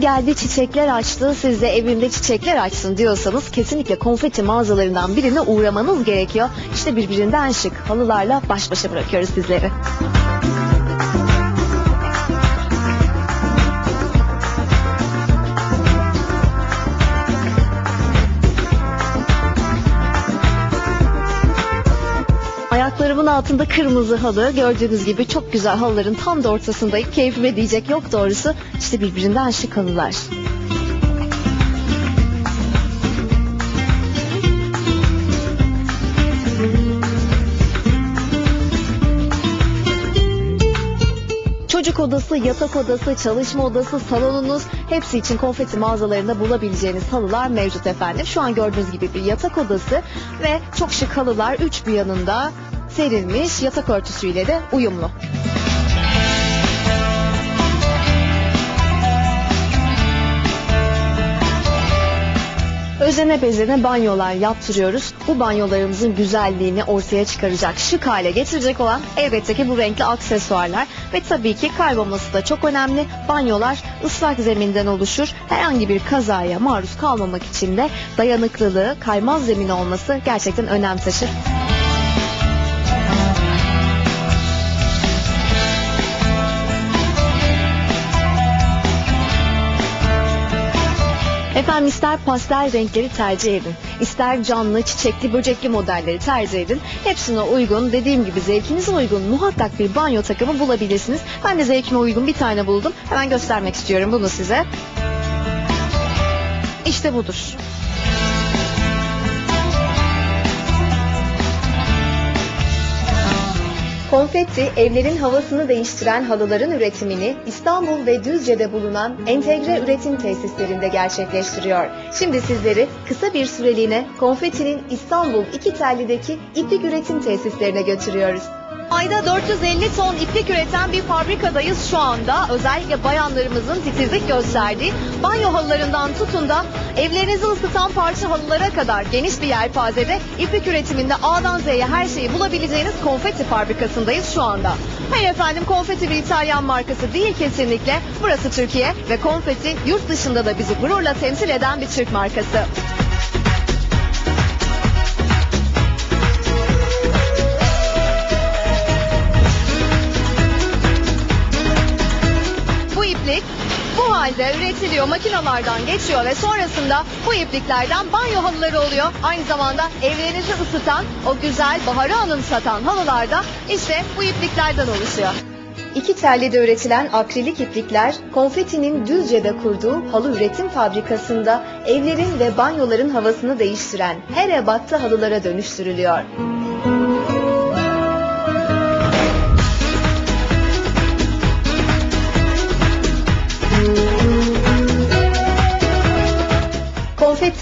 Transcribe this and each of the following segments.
Geldi çiçekler açtı siz de evimde çiçekler açsın diyorsanız kesinlikle konfeti mağazalarından birine uğramanız gerekiyor. İşte birbirinden şık halılarla baş başa bırakıyoruz sizleri. Altında kırmızı halı. Gördüğünüz gibi çok güzel halıların tam da ortasındayım. Keyfime diyecek yok doğrusu. İşte birbirinden şık halılar. Çocuk odası, yatak odası, çalışma odası, salonunuz hepsi için konfeti mağazalarında bulabileceğiniz halılar mevcut efendim. Şu an gördüğünüz gibi bir yatak odası ve çok şık halılar üç bir yanında serilmiş yatak örtüsüyle de uyumlu. Özene bezene banyolar yaptırıyoruz. Bu banyolarımızın güzelliğini ortaya çıkaracak, şık hale getirecek olan elbette ki bu renkli aksesuarlar. Ve tabii ki kaybolması da çok önemli. Banyolar ıslak zeminden oluşur. Herhangi bir kazaya maruz kalmamak için de dayanıklılığı, kaymaz zemin olması gerçekten önem taşır. Efendim ister pastel renkleri tercih edin, ister canlı, çiçekli, böcekli modelleri tercih edin. Hepsine uygun, dediğim gibi zevkinize uygun muhakkak bir banyo takımı bulabilirsiniz. Ben de zevkime uygun bir tane buldum. Hemen göstermek istiyorum bunu size. İşte budur. Konfetti evlerin havasını değiştiren halıların üretimini İstanbul ve Düzce'de bulunan entegre üretim tesislerinde gerçekleştiriyor. Şimdi sizleri kısa bir süreliğine Konfetti'nin İstanbul İki Telli'deki iplik üretim tesislerine götürüyoruz. Ayda 450 ton iplik üreten bir fabrikadayız şu anda. Özellikle bayanlarımızın titizlik gösterdiği banyo halılarından tutun da evlerinizi ısıtan parça halılara kadar geniş bir yelpazede iplik üretiminde A'dan Z'ye her şeyi bulabileceğiniz konfeti fabrikasındayız şu anda. Hayır efendim konfeti bir İtalyan markası değil kesinlikle. Burası Türkiye ve konfeti yurt dışında da bizi gururla temsil eden bir Türk markası. Halde üretiliyor, makinalardan geçiyor ve sonrasında bu ipliklerden banyo halıları oluyor. Aynı zamanda evlerinizi ısıtan, o güzel baharı anımsatan halılar da işte bu ipliklerden oluşuyor. İki tellide üretilen akrilik iplikler, Konfeti'nin Düzce'de kurduğu halı üretim fabrikasında evlerin ve banyoların havasını değiştiren her ebatta halılara dönüştürülüyor.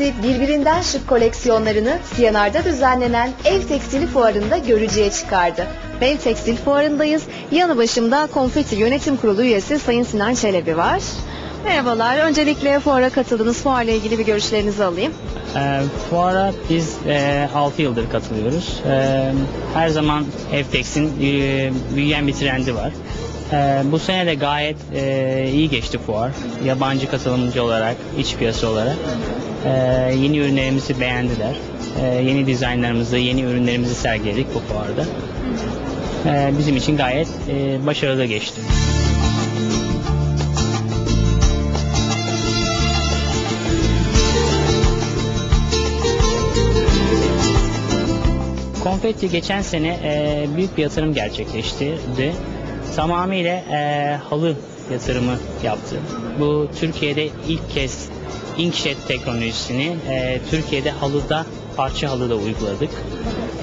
Konfeti birbirinden şık koleksiyonlarını Siyanar'da düzenlenen Ev Tekstili Fuarı'nda görücüye çıkardı. Ev Tekstil Fuarı'ndayız. Yanı başımda Konfeti Yönetim Kurulu üyesi Sayın Sinan Çelebi var. Merhabalar. Öncelikle fuara katıldınız. Fuarla ilgili bir görüşlerinizi alayım. E, fuara biz e, 6 yıldır katılıyoruz. E, her zaman Evtex'in e, büyüyen bir trendi var. E, bu sene de gayet e, iyi geçti fuar. Yabancı katılımcı olarak, iç piyasa olarak. E, yeni ürünlerimizi beğendiler. E, yeni dizaynlarımızı, yeni ürünlerimizi sergiledik bu fuarda. E, bizim için gayet e, başarılı geçti. Konfetti geçen sene e, büyük bir yatırım gerçekleştirdi. Tamamıyla e, halı yatırımı yaptı. Bu Türkiye'de ilk kez inkjet teknolojisini e, Türkiye'de halıda, parça halıda uyguladık.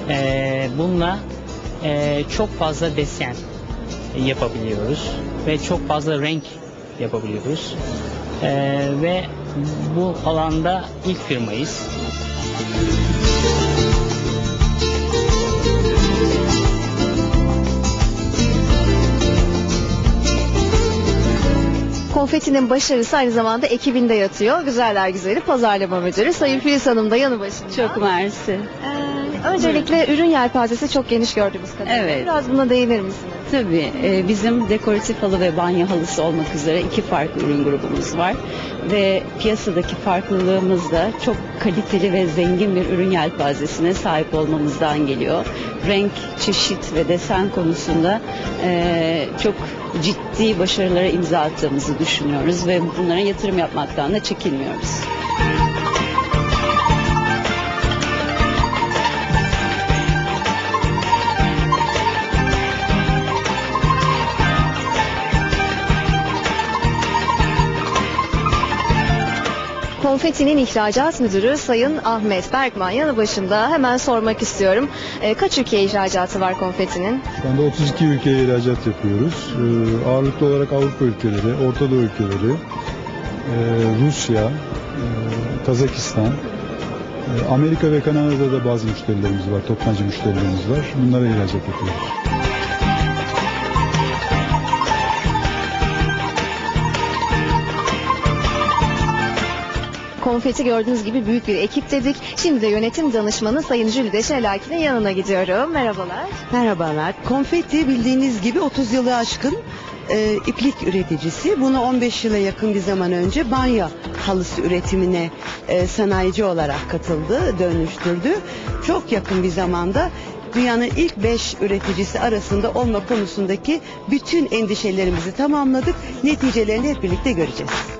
E, bununla e, çok fazla desen yapabiliyoruz ve çok fazla renk yapabiliyoruz. E, ve bu alanda ilk firmayız. Konfeti'nin başarısı aynı zamanda ekibinde yatıyor. Güzeller Güzeli Pazarlama Müdürü Sayın Filiz Hanım da yanı başında. Çok mersi. Ee, öncelikle ürün yelpazesi çok geniş gördüğümüz kadarıyla. Evet. Biraz buna değinir misiniz? Tabii e, bizim dekoratif halı ve banyo halısı olmak üzere iki farklı ürün grubumuz var. Ve piyasadaki farklılığımız da çok kaliteli ve zengin bir ürün yelpazesine sahip olmamızdan geliyor. Renk, çeşit ve desen konusunda e, çok ciddi başarılara imza attığımızı düşünüyoruz ve bunlara yatırım yapmaktan da çekinmiyoruz. Konfeti'nin ihracat müdürü Sayın Ahmet Berkman yanı başında hemen sormak istiyorum. E, kaç ülkeye ihracatı var konfetinin? Şu anda 32 ülkeye ihracat yapıyoruz. Ee, ağırlıklı olarak Avrupa ülkeleri, Orta Doğu ülkeleri, e, Rusya, e, Kazakistan, e, Amerika ve Kanada'da da bazı müşterilerimiz var, toptancı müşterilerimiz var. Bunlara ihracat yapıyoruz. Konfeti gördüğünüz gibi büyük bir ekip dedik. Şimdi de yönetim danışmanı Sayın Jülide Şelaki'nin yanına gidiyorum. Merhabalar. Merhabalar. Konfeti bildiğiniz gibi 30 yılı aşkın e, iplik üreticisi. Bunu 15 yıla yakın bir zaman önce banyo halısı üretimine e, sanayici olarak katıldı, dönüştürdü. Çok yakın bir zamanda dünyanın ilk 5 üreticisi arasında olma konusundaki bütün endişelerimizi tamamladık. Neticelerini hep birlikte göreceğiz.